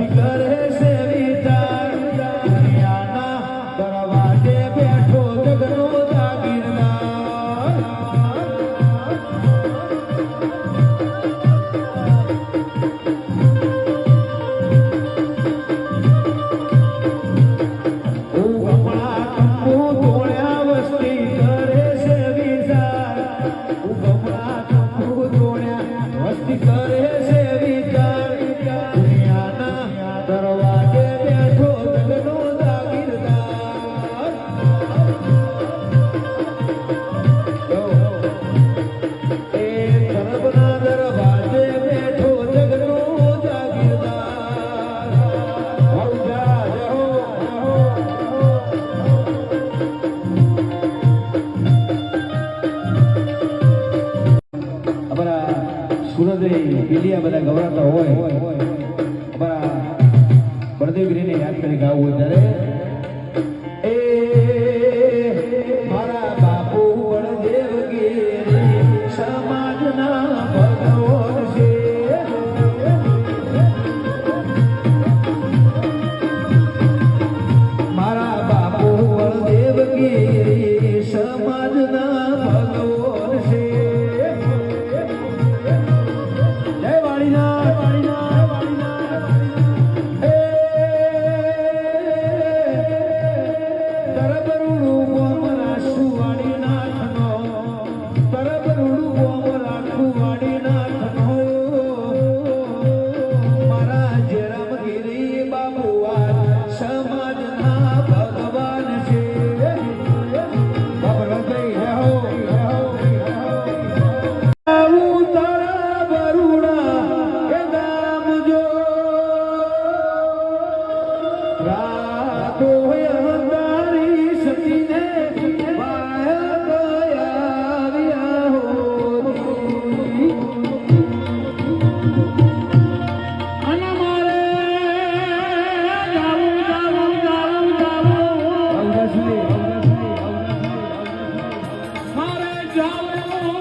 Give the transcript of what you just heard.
I got it. પીલિયા બધા ગવરાતા હોય. અમારા પ્રદીપગીરીને યાદ કરી આવું હોય ત્યારે Ramana